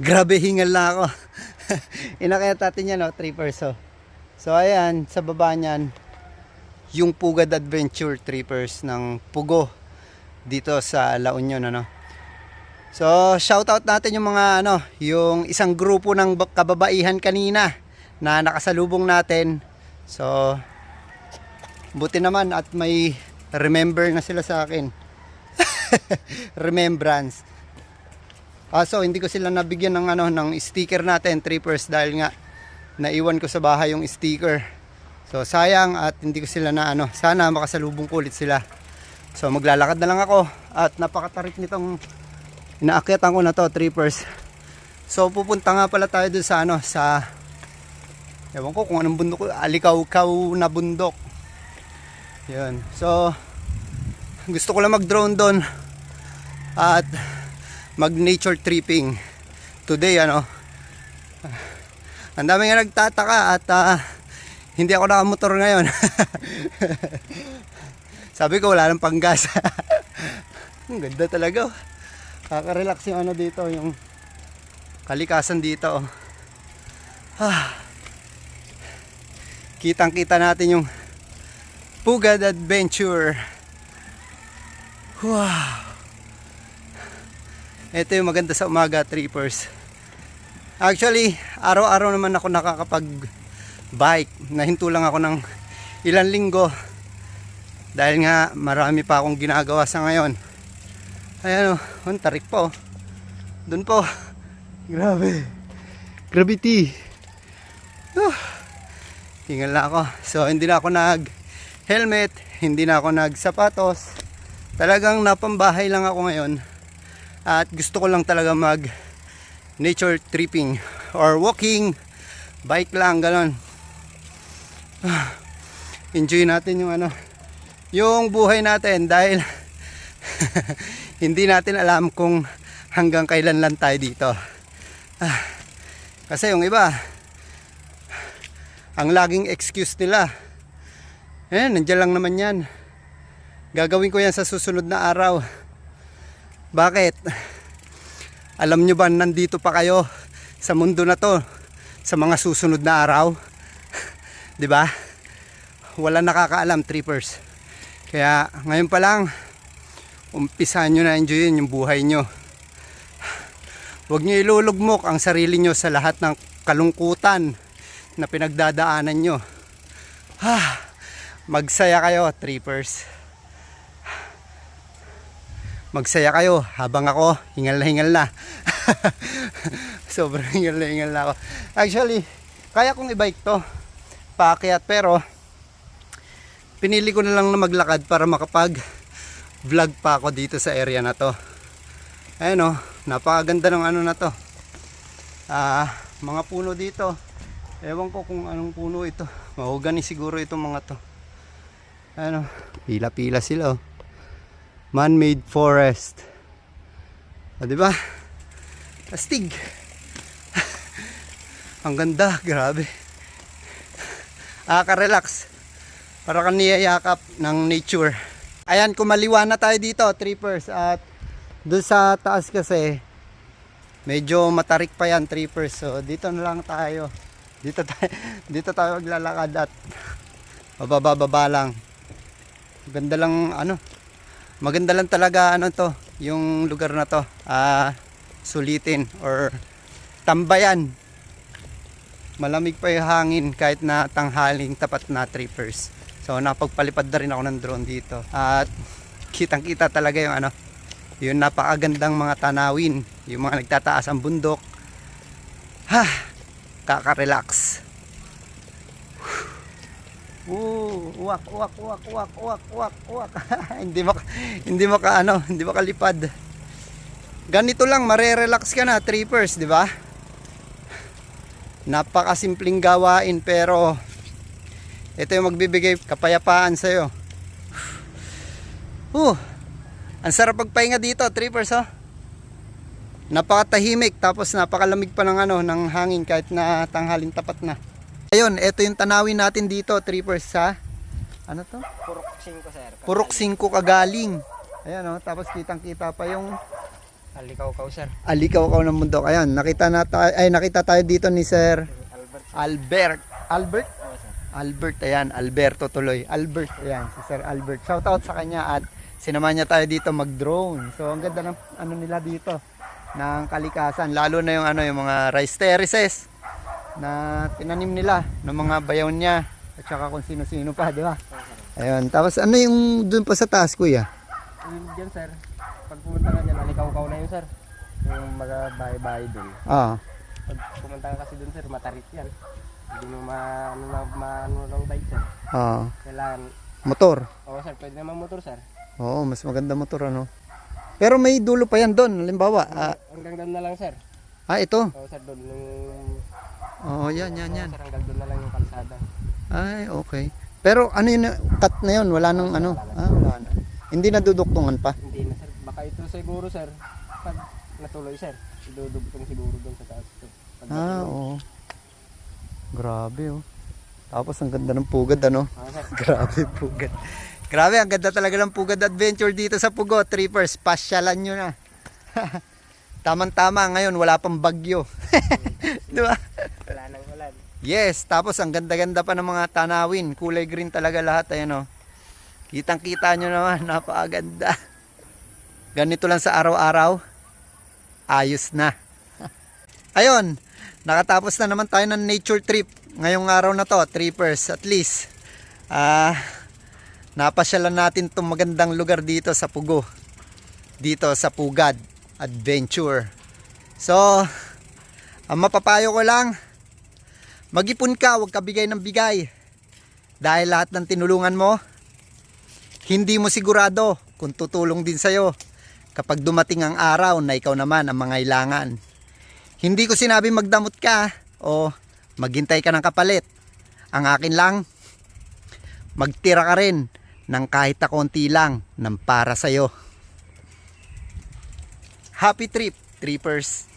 Grabe hingal na ako. Inakayat natin yan, no? Trippers, oh. So, ayan, sa baba niyan, yung Pugad Adventure Trippers ng Pugo dito sa La Union, ano. So, shoutout natin yung mga, ano, yung isang grupo ng kababaihan kanina na nakasalubong natin. So, buti naman at may remember na sila sa akin. Remembrance. Ah, so hindi ko sila nabigyan ng ano ng sticker natin trippers dahil nga naiwan ko sa bahay yung sticker. So sayang at hindi ko sila na ano, sana makasalubong ko ulit sila. So maglalakad na lang ako at napakatarik nitong inaakyatan ko na to trippers. So pupunta nga pala tayo dun sa ano sa Ewan ko kung anong bundok, alikaw-kaw na bundok. Yun. So, gusto ko lang mag-drone doon at mag-nature tripping. Today, ano, ang dami nga nagtataka at ah, hindi ako nakamotor ngayon. Sabi ko, wala nang panggas. ang ganda talaga. oh. Kaka-relax yung ano dito, yung kalikasan dito. oh. Ah. Kitang-kita natin yung Pugad Adventure. Wow. Ito yung maganda sa umaga, trippers. Actually, araw-araw naman ako nakakapag bike. Nahinto lang ako ng ilang linggo. Dahil nga marami pa akong ginagawa sa ngayon. Ayan o, oh, tarik po. Doon po. Grabe. Gravity. Uh, hingal na ako. So, hindi na ako nag helmet, hindi na ako nag sapatos. Talagang napambahay lang ako ngayon. At gusto ko lang talaga mag nature tripping or walking, bike lang, ganon. Enjoy natin yung ano, yung buhay natin dahil hindi natin alam kung hanggang kailan lang tayo dito. Ah, kasi yung iba, ang laging excuse nila, eh, nandiyan lang naman yan. Gagawin ko yan sa susunod na araw. Bakit? Alam nyo ba nandito pa kayo sa mundo na to sa mga susunod na araw? 'Di ba? Wala nakakaalam, trippers. Kaya ngayon pa lang umpisahan nyo na enjoyin yung buhay nyo. Huwag nyo ilulugmok ang sarili nyo sa lahat ng kalungkutan na pinagdadaanan nyo. Ah, magsaya kayo, trippers. Magsaya kayo habang ako hingal na hingal na. Sobrang hingal na hingal na ako. Actually, kaya kong i-bike to. Paakyat pero pinili ko na lang na maglakad para makapag vlog pa ako dito sa area na to. Ayan o, napakaganda ng ano na to. Ah, mga puno dito. Ewan ko kung anong puno ito. Mahogani siguro itong mga to. Ano, pila-pila sila oh. Man-made forest. O, di ba? Astig. Ang ganda, grabe. Nakaka-relax. Para kang niyayakap ng nature. Ayan, kumaliwa na tayo dito, trippers. At doon sa taas kasi, medyo matarik pa yan, trippers. So, dito na lang tayo. Dito tayo, dito tayo maglalakad at mababa-baba lang. Ganda lang, ano, maganda lang talaga, ano to, yung lugar na to. Ah, sulitin or tambayan. Malamig pa yung hangin kahit na tanghaling tapat na trippers. So napagpalipad na rin ako ng drone dito. At kitang kita talaga yung ano, yung napakagandang mga tanawin, yung mga nagtataas ang bundok. Ha, kaka-relax. Woo, uwak, uwak, uwak, uwak, uwak, uwak, uwak. hindi maka, hindi maka ano, hindi makalipad. Ganito lang, mare-relax ka na, trippers, di ba? Napakasimpleng gawain pero ito yung magbibigay kapayapaan sa iyo. Uh, ang sarap pagpahinga dito, trippers, oh. Napakatahimik tapos napakalamig pa ng ano ng hangin kahit na tanghaling tapat na. Ayun, ito yung tanawin natin dito, trippers sa ano to? Purok 5 sir. Purok 5 kagaling. Ayan oh, tapos kitang-kita pa yung Alikaw-kaw, sir. Alikaw ka ng mundo. Ayan, nakita na tayo, ay nakita tayo dito ni Sir Albert. Albert. Albert? Oo, sir. Albert, ayan, Alberto tuloy. Albert, ayan, si Sir Albert. Shout out sa kanya at sinama niya tayo dito mag-drone. So, ang ganda ng ano nila dito ng kalikasan, lalo na yung ano yung mga rice terraces na tinanim nila ng mga bayaw niya at saka kung sino-sino pa, di ba? Oo. Ayun, tapos ano yung dun pa sa taas, kuya? Yun dyan, sir. Pag pumunta ka dyan, alikaw-kaw na yun, sir. Yung mga bahay-bahay dun. Ah, Pag pumunta ka kasi dun, sir, matarik yan. Hindi mo ma, ano, na, ma, ano ng bike, sir. ah, Kailangan, motor. oo, sir, pwede naman motor, sir. Oo, mas maganda motor ano. Pero may dulo pa yan doon, halimbawa. Ah, Hanggang doon na lang, sir. ah, ito. Oo, sir, doon. Yung, Oo, yan, yan, yan. sir, hanggang doon na lang yung kalsada. Ay, okay. Pero ano yun, cut na yun, wala nang ano. Ah, wala na. Hindi na duduktungan pa. Hindi na, sir. Baka ito siguro, sir. Pag natuloy, sir. Idudugtong siguro doon sa taas. Pag Ah, natuloy. oo. Grabe oh. Tapos ang ganda ng pugad ano. Sir. Grabe pugad. Grabe, ang ganda talaga ng pugad adventure dito sa Pugo. Trippers, pasyalan nyo na. Tamang-tama ngayon, wala pang bagyo. Di ba? Wala nang ulan. Yes, tapos ang ganda-ganda pa ng mga tanawin. Kulay green talaga lahat. Ayan o. Kitang-kita nyo naman, napakaganda. Ganito lang sa araw-araw. Ayos na. Ayun, nakatapos na naman tayo ng nature trip. Ngayong araw na to, trippers, at least. Ah, napasyalan natin itong magandang lugar dito sa Pugo. Dito sa Pugad Adventure. So, ang mapapayo ko lang, Mag-ipon ka, huwag ka bigay ng bigay. Dahil lahat ng tinulungan mo, hindi mo sigurado kung tutulong din sa'yo kapag dumating ang araw na ikaw naman ang mangailangan. Hindi ko sinabi magdamot ka o maghintay ka ng kapalit. Ang akin lang, magtira ka rin ng kahit na konti lang ng para sa'yo. Happy trip, trippers!